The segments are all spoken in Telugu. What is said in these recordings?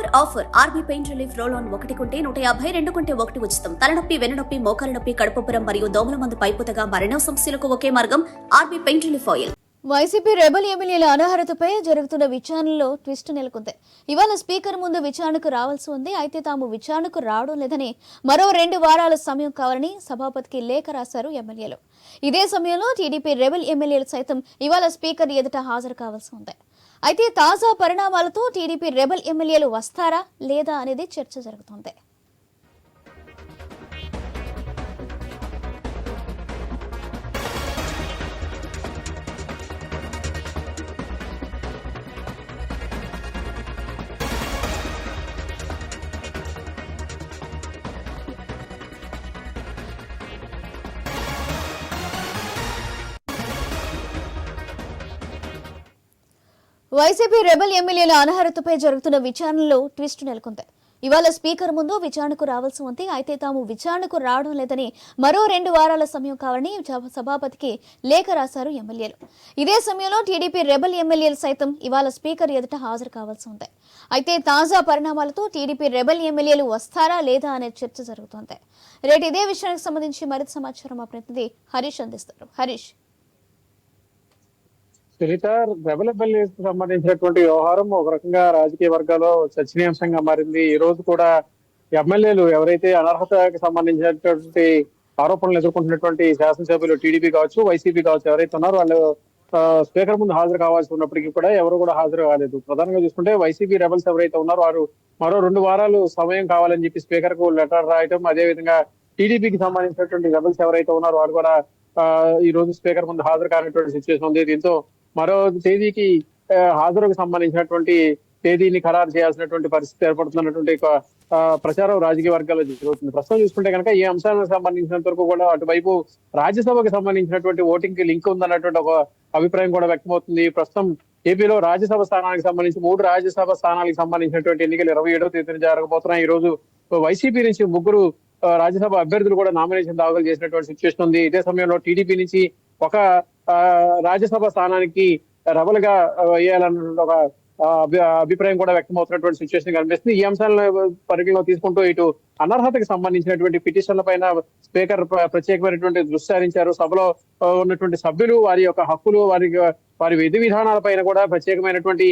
Offer offer RB pain relief roll on ఒకటి కొంటే నూట యాభై రెండు కొంటే ఒకటి ఉచితం. తలనొప్పి వెన్నునొప్పి మోకాల నొప్పి కడుపుపురం మరియు దోమల మందు పైపుతగా మరణ సమస్యలకు ఒకే మార్గం RB pain relief oil YCP rebel ఎమ్మెల్యేల అనర్హతపై జరుగుతున్న విచారణలో ట్విస్ట్ నెలకొంది. ఇవాళ స్పీకర్ ముందు విచారణకు రావాల్సి ఉంది. అయితే తాము విచారణకు రావడం లేదని మరో రెండు వారాల సమయం కావాలని సభాపతికి లేఖ రాశారు ఎమ్మెల్యేలు. ఇదే సమయంలో టీడీపీ రెబల్ ఎమ్మెల్యేలు సైతం ఇవాళ స్పీకర్ ఎదుట హాజరు కావాల్సి ఉంది. అయితే తాజా పరిణామాలతో టీడీపీ రెబల్ ఎమ్మెల్యేలు వస్తారా లేదా అనేది చర్చ జరుగుతోంది. వైసీపీ రెబల్ ఎమ్మెల్యేల అనర్హతపై జరుగుతున్న విచారణలో ట్విస్ట్ నెలకొంది. ఇవాళ స్పీకర్ ముందు విచారణకు రావాల్సి ఉంది. అయితే తాము విచారణకు రావడం లేదని మరో రెండు వారాల సమయం కావాలని సభాపతికి లేఖ రాశారు ఎమ్మెల్యేలు. ఇదే సమయంలో టీడీపీ రెబల్ ఎమ్మెల్యేలు సైతం ఇవాళ స్పీకర్ ఎదుట హాజరు కావాల్సి ఉంది. అయితే తాజా పరిణామాలతో టీడీపీ రెబల్ ఎమ్మెల్యేలు వస్తారా లేదా అనే చర్చ జరుగుతోంది. రేటు ఇదే విషయానికి సంబంధించి మరింత సమాచారం మా ప్రతినిధి హరీష్ అందిస్తారు. హరీష్. సునీత రెబల్ సంబంధించినటువంటి వ్యవహారం ఒక రకంగా రాజకీయ వర్గాల్లో చర్చనీయాంశంగా మారింది. ఈ రోజు కూడా ఎమ్మెల్యేలు ఎవరైతే అనర్హతకు సంబంధించినటువంటి ఆరోపణలు ఎదుర్కొంటున్నటువంటి శాసనసభ్యులు టీడీపీ కావచ్చు వైసీపీ కావచ్చు ఎవరైతే ఉన్నారో వాళ్ళు స్పీకర్ ముందు హాజరు కావాల్సి ఉన్నప్పటికీ కూడా ఎవరు కూడా హాజరు కాలేదు. ప్రధానంగా చూసుకుంటే వైసీపీ రెబల్స్ ఎవరైతే ఉన్నారో వారు మరో రెండు వారాలు సమయం కావాలని చెప్పి స్పీకర్కు లెటర్ రాయటం అదే విధంగా టీడీపీకి సంబంధించినటువంటి రెబల్స్ ఎవరైతే ఉన్నారో వారు కూడా ఈ రోజు స్పీకర్ ముందు హాజరు కానటువంటి సిచ్యువేషన్ ఉంది. దీంతో మరో తేదీకి హాజరుకు సంబంధించినటువంటి తేదీని ఖరారు చేయాల్సినటువంటి పరిస్థితి ఏర్పడుతున్నటువంటి ప్రచారం రాజకీయ వర్గాల్లో జరుగుతుంది. ప్రస్తుతం చూసుకుంటే కనుక ఈ అంశాలకు సంబంధించినంత వరకు కూడా అటువైపు రాజ్యసభకు సంబంధించినటువంటి ఓటింగ్కి లింక్ ఉందన్నటువంటి ఒక అభిప్రాయం కూడా వ్యక్తమవుతుంది. ప్రస్తుతం ఏపీలో రాజ్యసభ స్థానానికి సంబంధించి మూడు రాజ్యసభ స్థానాలకు సంబంధించినటువంటి ఎన్నికలు ఇరవై ఏడవ తేదీన జరగబోతున్నాయి. ఈ రోజు వైసీపీ నుంచి ముగ్గురు రాజ్యసభ అభ్యర్థులు కూడా నామినేషన్ దాఖలు చేసినటువంటి సిచ్యువేషన్ ఉంది. ఇదే సమయంలో టీడీపీ నుంచి ఒక రాజ్యసభ స్థానానికి రబల్గా వేయాలన్న ఒక అభిప్రాయం కూడా వ్యక్తమవుతున్నటువంటి సిచ్యువేషన్ కనిపిస్తుంది. ఈ అంశాలను పరిగణలో తీసుకుంటూ ఇటు అనర్హతకు సంబంధించినటువంటి పిటిషన్ల పైన స్పీకర్ ప్రత్యేకమైనటువంటి దృష్టి సారించారు. సభలో ఉన్నటువంటి సభ్యులు వారి యొక్క హక్కులు వారి వారి విధి విధానాల పైన కూడా ప్రత్యేకమైనటువంటి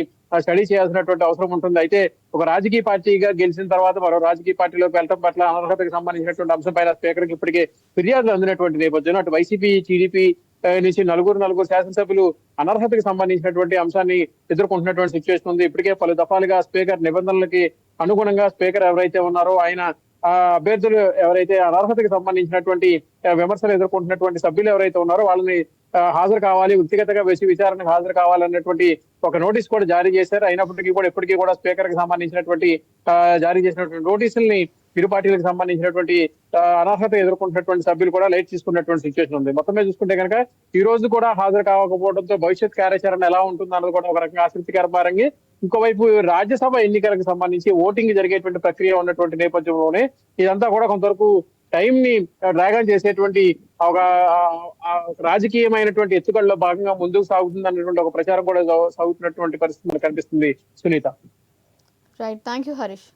స్టడీ చేయాల్సినటువంటి అవసరం ఉంటుంది. అయితే ఒక రాజకీయ పార్టీగా గెలిచిన తర్వాత మరో రాజకీయ పార్టీలోకి వెళ్ళడం పట్ల అనర్హతకు సంబంధించినటువంటి అంశం పైన స్పీకర్ ఇప్పటికే ఫిర్యాదులు అందినటువంటి నేపథ్యంలో అటు వైసీపీ టీడీపీ నుంచి నలుగురు నలుగురు శాసనసభ్యులు అనర్హతకు సంబంధించినటువంటి అంశాన్ని ఎదుర్కొంటున్నటువంటి సిచ్యువేషన్ ఉంది. ఇప్పటికే పలు దఫాలుగా స్పీకర్ నిబంధనలకి అనుగుణంగా స్పీకర్ ఎవరైతే ఉన్నారో ఆయన ఆ అభ్యర్థులు ఎవరైతే అనర్హతకు సంబంధించినటువంటి విమర్శలు ఎదుర్కొంటున్నటువంటి సభ్యులు ఎవరైతే ఉన్నారో వాళ్ళని హాజరు కావాలి వ్యక్తిగతంగా వేసి విచారణకు హాజరు కావాలన్నటువంటి ఒక నోటీస్ కూడా జారీ చేశారు. అయినప్పటికీ కూడా ఇప్పటికీ కూడా స్పీకర్కి సంబంధించినటువంటి జారీ చేసినటువంటి నోటీసుల్ని ఇరు పార్టీలకు సంబంధించినటువంటి అనర్హత ఎదుర్కొంటున్నటువంటి సభ్యులు కూడా లైట్ తీసుకున్నటువంటి సిచ్యువేషన్ ఉంది. మొత్తం మీద చూసుకుంటే కనుక ఈ రోజు కూడా హాజరు కావకపోవడంతో భవిష్యత్ కార్యాచరణ ఎలా ఉంటుంది అన్నది కూడా ఒక రకంగా ఆసక్తికరపరంగా ఇంకోవైపు రాజ్యసభ ఎన్నికలకు సంబంధించి ఓటింగ్ జరిగేటువంటి ప్రక్రియ ఉన్నటువంటి నేపథ్యంలోనే ఇదంతా కూడా కొంతవరకు టైం ని డ్రాగన్ చేసేటువంటి ఒక రాజకీయమైనటువంటి ఎత్తుగడలో భాగంగా ముందుకు సాగుతుంది అన్నటువంటి ఒక ప్రచారం కూడా సాగుతున్నటువంటి పరిస్థితి మనకు కనిపిస్తుంది Sunitha. Right thank you Harish